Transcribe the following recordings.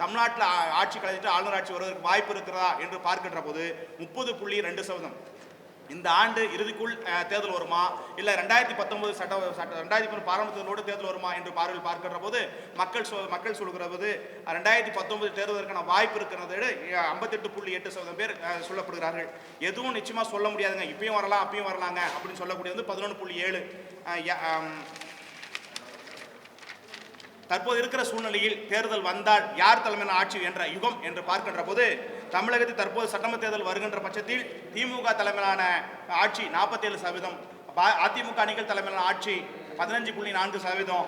தமிழ்நாட்டில் ஆட்சி கலைஞ்சிட்டு ஆளுநர் ஆட்சி வருவதற்கு வாய்ப்பு இருக்கிறதா என்று பார்க்கின்ற போது முப்பது புள்ளி ரெண்டு சதவீதம். இந்த ஆண்டு இறுதிக்குள் தேர்தல் வருமா? இல்லை ரெண்டாயிரத்தி பத்தொன்பது சட்ட சட்ட ரெண்டாயிரத்தி பத்து பாராளுமன்றத்தோடு தேர்தல் வருமா என்று பார்வையில் பார்க்கின்ற போது மக்கள் சொல் மக்கள் சொல்கிற போது ரெண்டாயிரத்தி பத்தொன்பது தேர்தலுக்கான வாய்ப்பு இருக்கிறது ஐம்பத்தெட்டு புள்ளி எட்டு சதவீதம் பேர் சொல்லப்படுகிறார்கள். எதுவும் நிச்சயமாக சொல்ல முடியாதுங்க. இப்பயும் வரலாம் அப்பயும் வரலாங்க அப்படின்னு சொல்லக்கூடியது வந்து பதினொன்று புள்ளி ஏழு தற்போது இருக்கிற சூழ்நிலையில் தேர்தல் வந்தால் யார் தலைமையான ஆட்சி என்ற யுகம் என்று பார்க்கின்ற போது தமிழகத்தில் தற்போது சட்டமன்ற தேர்தல் வருகின்ற பட்சத்தில் திமுக தலைமையிலான ஆட்சி நாற்பத்தேழு சதவீதம் பா- அதிமுக அணிகள் தலைமையிலான ஆட்சி பதினஞ்சு புள்ளி நான்கு சதவீதம்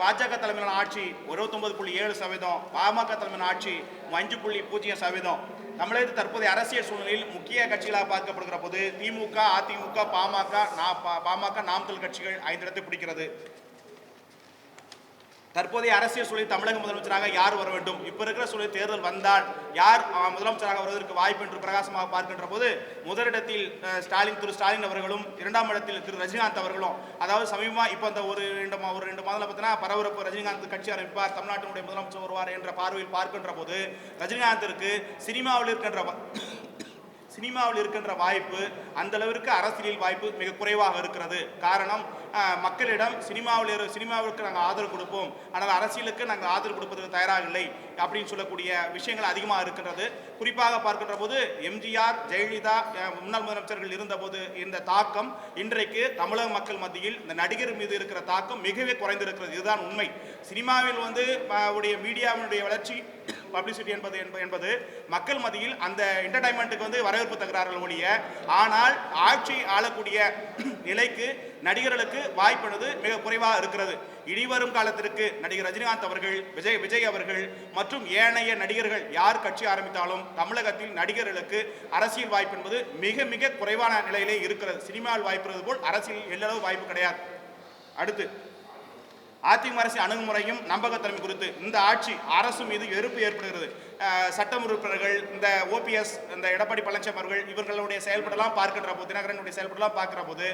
பாஜக தலைமையிலான ஆட்சி இருபத்தொன்பது புள்ளி ஏழு சதவீதம் பாமக தலைமையிலான ஆட்சி அஞ்சு புள்ளி பூஜ்ஜியம் சதவீதம். தமிழகத்தில் தற்போதைய அரசியல் சூழ்நிலையில் முக்கிய கட்சிகளாக பார்க்கப்படுகிற போது திமுக அதிமுக பாமக நா- பா- பாமக நாம் கட்சிகள் ஐந்து இடத்தை பிடிக்கிறது. தற்போதைய அரசியல் சூழலில் தமிழக முதலமைச்சராக யார் வர வேண்டும்? இப்போ இருக்கிற சூழலில் தேர்தல் வந்தால் யார் முதலமைச்சராக வருவதற்கு வாய்ப்பு என்று பிரகாசமாக பார்க்கின்ற போது முதலிடத்தில் ஸ்டாலின் திரு ஸ்டாலின் அவர்களும் இரண்டாம் இடத்தில் திரு ரஜினிகாந்த் அவர்களும் அதாவது சமீபமாக இப்போ அந்த ஒரு ரெண்டு ஒரு ரெண்டு மாதம் பார்த்தீங்கன்னா பரபரப்பு ரஜினிகாந்த் கட்சி ஆரம்பிப்பார் தமிழ்நாட்டினுடைய முதலமைச்சர் வருவார் என்ற பார்வையில் பார்க்கின்ற போது ரஜினிகாந்திற்கு சினிமாவில் இருக்கின்ற சினிமாவில் இருக்கின்ற வாய்ப்பு அந்த அளவிற்கு அரசியலில் வாய்ப்பு மிக குறைவாக இருக்கிறது. காரணம் மக்களிடம் சினிமாவில் இரு சினிமாவிற்கு நாங்கள் ஆதரவு கொடுப்போம். ஆனால் அரசியலுக்கு நாங்கள் ஆதரவு கொடுப்பதற்கு தயாராக இல்லை அப்படின்னு சொல்லக்கூடிய விஷயங்கள் அதிகமாக இருக்கின்றது. குறிப்பாக பார்க்கின்ற போது எம்ஜிஆர் ஜெயலலிதா முன்னாள் முதலமைச்சர்கள் இருந்தபோது இந்த தாக்கம் இன்றைக்கு தமிழக மக்கள் மத்தியில் இந்த நடிகர் மீது இருக்கிற தாக்கம் மிகவே குறைந்திருக்கிறது. இதுதான் உண்மை. சினிமாவில் வந்து உடைய மீடியாவினுடைய வளர்ச்சி பப்ளிசிட்டி என்பது என்ப- என்பது மக்கள் மத்தியில் அந்த என்டர்டைன்மெண்ட்டுக்கு வந்து வரவேற்பு தருகிறார்கள் ஒழிய ஆனால் ஆட்சி ஆளக்கூடிய நிலைக்கு நடிகர்களுக்கு வாய்ப்பானது மிக குறைவாக இருக்கிறது. இனிவரும் காலத்திற்கு நடிகர் ரஜினிகாந்த் அவர்கள் விஜய் விஜய் அவர்கள் மற்றும் ஏனைய நடிகர்கள் யார் கட்சி ஆரம்பித்தாலும் தமிழகத்தில் நடிகர்களுக்கு அரசியல் வாய்ப்பு என்பது மிக மிக குறைவான நிலையிலே இருக்கிறது. சினிமாவில் வாய்ப்புறது போல் அரசியல் எல்லளவு வாய்ப்பு கிடையாது. அடுத்து அதிமுக அரசின் அணுகுமுறையும் நம்பகத்தன்மை குறித்து இந்த ஆட்சி அரசு மீது வெறுப்பு ஏற்படுகிறது. சட்டம் உறுப்பினர்கள் இந்த ஓபிஎஸ் இந்த எடப்பாடி பழனிசாமி அவர்கள் இவர்களுடைய செயல்படலாம் பார்க்கின்ற போது தினகரனுடைய செயல்படலாம் பார்க்கிற போது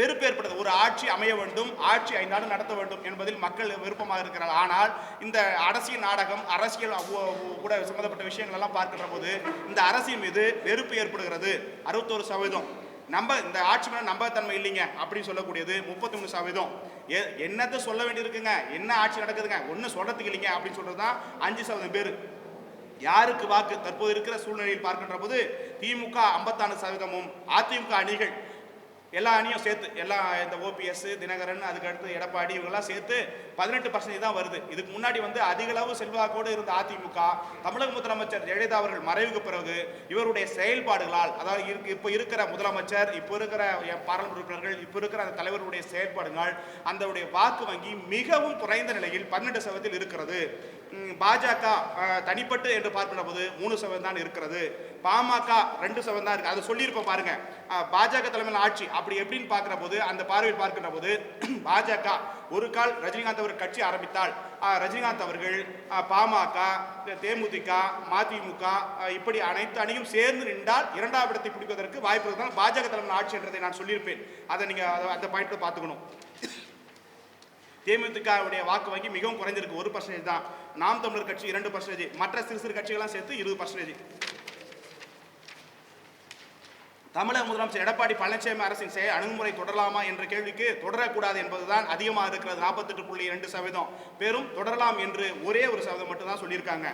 வெறுப்பு ஏற்படுது. ஒரு ஆட்சி அமைய வேண்டும் ஆட்சி ஐந்தாண்டு நடத்த வேண்டும் என்பதில் மக்கள் விருப்பமாக இருக்கிறார்கள். ஆனால் இந்த அரசியல் நாடகம் அரசியல் கூட சம்பந்தப்பட்ட விஷயங்கள் எல்லாம் பார்க்கின்ற போது இந்த அரசின் மீது வெறுப்பு ஏற்படுகிறது. அறுபத்தோரு சதவீதம். நம்ப இந்த ஆட்சி மேலே நம்பகத்தன்மை இல்லைங்க அப்படின்னு சொல்லக்கூடியது முப்பத்தி மூணு சதவீதம். எ- என்னத்தை சொல்ல வேண்டியிருக்குங்க? என்ன ஆட்சி நடக்குதுங்க? ஒன்றும் சொல்றதுக்கு இல்லைங்க அப்படின்னு சொல்கிறது தான் அஞ்சு சதவீதம் பேர். யாருக்கு வாக்கு? தற்போது இருக்கிற சூழ்நிலையில் பார்க்கின்ற போது திமுக ஐம்பத்தாறு சதவீதமும் அதிமுக அணிகள் எல்லா அணியும் சேர்த்து எல்லா இந்த ஓபிஎஸ் தினகரன் அதுக்கடுத்து எடப்பாடி இவங்கெல்லாம் சேர்த்து பதினெட்டு பர்சன்டேஜ் தான் வருது. இதுக்கு முன்னாடி வந்து அதிகளவு செல்வாக்கோடு இருந்த அதிமுக தமிழக முதலமைச்சர் ஜெயலலிதா அவர்கள் மறைவுக்கு பிறகு இவருடைய செயல்பாடுகளால் அதாவது இருக்கு இப்போ இருக்கிற முதலமைச்சர் இப்போ இருக்கிற பாராளுமன்ற உறுப்பினர்கள் இப்போ இருக்கிற அந்த தலைவருடைய செயல்பாடுகள் அந்த வாக்கு வங்கி மிகவும் குறைந்த நிலையில் பன்னெண்டு சதவீதத்தில் இருக்கிறது. பாஜக தனிப்பட்டு என்று பார்க்கிற போது மூணு சதவீதம் தான் இருக்கிறது. பாமக ரெண்டு சதவீதம் தான் இருக்கு. அதை சொல்லியிருக்கோம் பாருங்க. பாஜக தலைமையில் ஆட்சி அப்படி எப்படின்னு பார்க்குற போது அந்த பார்வையில் பார்க்கின்ற போது பாஜக ஒரு கால் ரஜினிகாந்த் அவர் கட்சி ஆரம்பித்தால் ரஜினிகாந்த் அவர்கள் பாமக தேமுதிக மதிமுக இப்படி அனைத்து அணியும் சேர்ந்து நின்றால் இரண்டாவது இடத்தை பிடிப்பதற்கு வாய்ப்பு இருந்தால் பாஜக தலைமை ஆட்சி என்றதை நான் சொல்லியிருப்பேன். அதை நீங்கள் அந்த பாயிண்ட்ல பார்த்துக்கணும். தேமுதிகவுடைய வாக்கு வங்கி மிகவும் குறைஞ்சிருக்கு. ஒரு பர்சன்டேஜ் தான். நாம் தமிழர் கட்சி இரண்டு பர்சன்டேஜ் மற்ற சிறு சிறு கட்சிகள்லாம் சேர்த்து இருபது பர்சன்டேஜ் தமிழக முதலமைச்சர் எடப்பாடி பழனிசாமி அரசின் செய அணுகுமுறை தொடரலாமா என்ற கேள்விக்கு தொடரக்கூடாது என்பதுதான் அதிகமாக இருக்கிறது. நாற்பத்தெட்டு புள்ளி இரண்டு சதவீதம். பெரும் தொடரலாம் என்று ஒரே ஒரு சதவீதம் மட்டும் தான் சொல்லியிருக்காங்க.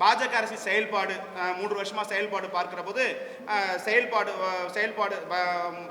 பாஜக அரசின் செயல்பாடு மூன்று வருஷமாக செயல்பாடு பார்க்கிற போது செயல்பாடு செயல்பாடு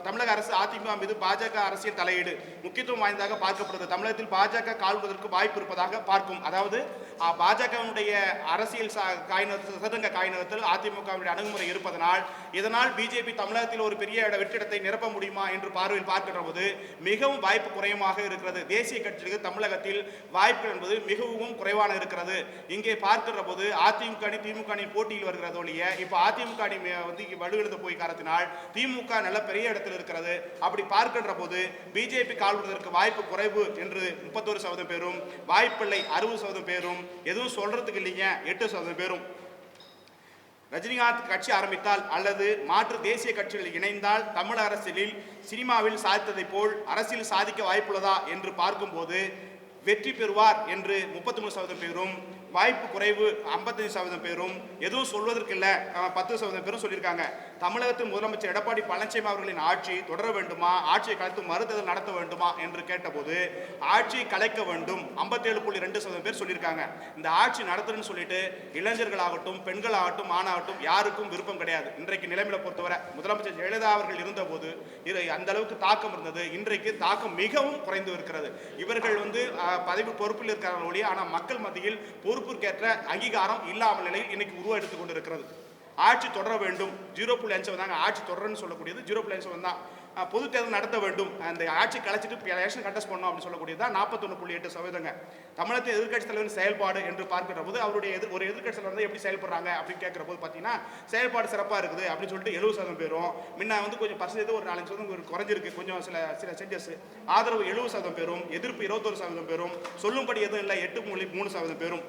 தமிழக அரசு அதிமுக மீது பாஜக அரசியல் தலையீடு முக்கியத்துவம் வாய்ந்ததாக பார்க்கப்படுது. தமிழகத்தில் பாஜக கால்வதற்கு வாய்ப்பு இருப்பதாக பார்க்கும். அதாவது பாஜகவினுடைய அரசியல் சா- காய்நகர் சதுரங்க காய்நகரத்தில் அதிமுகவினுடைய அணுகுமுறை இருப்பதனால் இதனால் பிஜேபி தமிழகத்தில் ஒரு பெரிய இட- வெற்றிடத்தை நிரப்ப முடியுமா என்று பார்வையில் பார்க்கின்ற போது மிகவும் வாய்ப்பு குறையமாக இருக்கிறது. தேசிய கட்சிகளுக்கு தமிழகத்தில் வாய்ப்புகள் என்பது மிகவும் குறைவான இருக்கிறது. இங்கே பார்க்கின்ற போது அதிமுக அணி திமுக அணி போட்டியில் வருகிறது ஒழிய இப்போ அதிமுக அணி வந்து இங்கே போய் காரணத்தினால் திமுக நல்ல பெரிய இடத்தில் இருக்கிறது. அப்படி பார்க்கின்ற போது பிஜேபி கால்விடுவதற்கு வாய்ப்பு குறைவு என்று முப்பத்தோரு சதவீதம் பேரும் வாய்ப்பில்லை அறுபது சதவீதம் பேரும் எதுவும் சொல்றதுக்கு இல்லைங்க எட்டு சதவீதம் பேரும். ரஜினிகாந்த் கட்சி ஆரம்பித்தால் அல்லது மாற்று தேசிய கட்சிகளில் இணைந்தால் தமிழ் அரசியலில் சினிமாவில் சாதித்ததைப் போல் அரசியல் சாதிக்க வாய்ப்புள்ளதா என்று பார்க்கும்போது வெற்றி பெறுவார் என்று முப்பத்தி மூணு சதவீதம் பேரும் வாய்ப்பு குறைவு ஐம்பத்தஞ்சு சதவீதம் பேரும் எதுவும் சொல்வதற்கு இல்லை பத்து சதவீதம் பேரும் சொல்லியிருக்காங்க. தமிழகத்தின் முதலமைச்சர் எடப்பாடி பழனிசாமி அவர்களின் ஆட்சி தொடர வேண்டுமா? ஆட்சியை கலைத்து மறுதேர்தல் நடத்த வேண்டுமா? என்று கேட்டபோது ஆட்சியை கலைக்க வேண்டும். ஐம்பத்தேழு புள்ளி ரெண்டு சதவீதம் பேர் சொல்லியிருக்காங்க. இந்த ஆட்சி நடத்துறேன்னு சொல்லிட்டு இளைஞர்களாகட்டும் பெண்களாகட்டும் ஆணாகட்டும் யாருக்கும் விருப்பம் கிடையாது. இன்றைக்கு நிலைமையில பொறுத்தவரை முதலமைச்சர் ஜெயலலிதா அவர்கள் இருந்தபோது இது அந்த அளவுக்கு தாக்கம் இருந்தது. இன்றைக்கு தாக்கம் மிகவும் குறைந்து இருக்கிறது. இவர்கள் வந்து பதவி பொறுப்பில் இருக்கிறார்கள் ஒழிய ஆனால் மக்கள் மத்தியில் பொறுப்பிற்கேற்ற அங்கீகாரம் இல்லாமல் நிலையில் இன்னைக்கு உருவாக எடுத்துக் கொண்டிருக்கிறது. ஆட்சி தொடர வேண்டும். ஜீரோ புள்ளி அஞ்சு வந்தாங்க ஆட்சி தொடரன்னு சொல்லக்கூடியது. ஜீரோ புள்ளி அஞ்சு தான் பொது தேர்தல் நடத்த வேண்டும். அந்த ஆட்சி கலைச்சிட்டு எலெக்ஷன் கண்டஸ்ட் பண்ணணும் அப்படின்னு சொல்லக்கூடியது தான் நாற்பத்தொன்று புள்ளி எட்டு சதவீதங்க. தமிழகத்தின் எதிர்க்கட்சி தலைவரின் செயல்பாடு என்று பார்க்கிற போது அவருடைய எதிர் ஒரு எதிர்க்கட்சி தலைவர் வந்து எப்படி செயல்படுறாங்க அப்படின்னு கேட்கிற போது பார்த்தீங்கன்னா செயல்பாடு சிறப்பாக இருக்குது அப்படின்னு சொல்லிட்டு எழுபது சதவீதம் பேரும் முன்ன வந்து கொஞ்சம் பர்சன்டேஜ் ஒரு நாலஞ்சு சதவீதம் குறைஞ்சிருக்கு. கொஞ்சம் சில சில செஞ்சஸ் ஆதரவு எழுபது சதவீதம் பேரும் எதிர்ப்பு இருபத்தொரு சதவீதம் பேரும் சொல்லும்படி எதுவும் இல்லை எட்டு புள்ளி மூணு சதவீதம் பேரும்.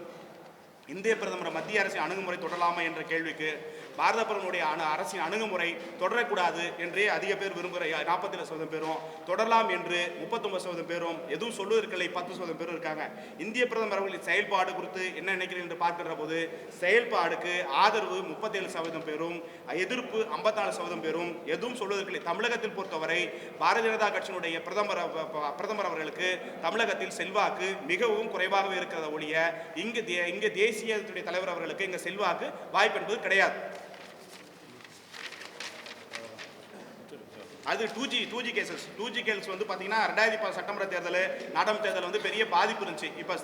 இந்திய பிரதமர் மத்திய அரசின் அணுகுமுறை தொடரலாமா என்ற கேள்விக்கு பாரத பிரதமருடைய அணு அரசின் அணுகுமுறை தொடரக்கூடாது என்றே அதிக பேர் விரும்புகிற நாற்பத்தேழு சதவீதம் பேரும் தொடரலாம் என்று முப்பத்தொன்பது சதவீதம் பேரும் எதுவும் சொல்லுவதற்கில்லை. பத்து சதவீதம் பேரும் இருக்காங்க. இந்திய பிரதமர் அவர்களின் செயல்பாடு குறித்து என்ன நினைக்கிறேன் என்று பார்க்கிற போது செயல்பாடுக்கு ஆதரவு முப்பத்தேழு சதவீதம் பேரும் எதிர்ப்பு ஐம்பத்தாலு சதவீதம் பேரும் எதுவும் சொல்வதற்கில்லை தமிழகத்தில் பொறுத்தவரை பாரதிய ஜனதா கட்சியினுடைய பிரதமர் பிரதமர் அவர்களுக்கு தமிழகத்தில் செல்வாக்கு மிகவும் குறைவாகவே இருக்கிறத ஒழிய இங்கு தே- இங்கு தேசியத்துடைய தலைவர் அவர்களுக்கு இங்கே செல்வாக்கு வாய்ப்பு என்பது கிடையாது. அது two G two G cases two G cases வந்து பார்த்தீங்கன்னா ரெண்டாயிரத்தி பத்து சட்டமன்ற தேர்தல் நாடாளுமன்ற தேர்தல் வந்து பெரிய பாதிப்பு இருந்துச்சு. இப்போ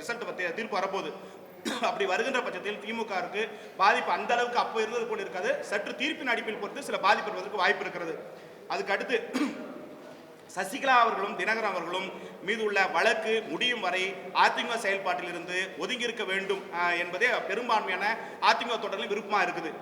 ரிசல்ட் தீர்ப்பு வரப்போகுது. அப்படி வருகின்ற பட்சத்தில் திமுகவுக்கு பாதிப்பு அந்த அளவுக்கு அப்போ இருந்தது போல இருக்காது. சற்று தீர்ப்பின் அடிப்பில் பொறுத்து சில பாதிப்பு இருப்பதற்கு வாய்ப்பு இருக்கிறது. அதுக்கு அடுத்து சசிகலா அவர்களும் தினகரன் அவர்களும் மீது உள்ள வழக்கு முடியும் வரை அதிமுக செயல்பாட்டிலிருந்து ஒதுங்கி இருக்க வேண்டும் என்பதே பெரும்பான்மையான அதிமுக தொடரில் விருப்பமாக இருக்குது.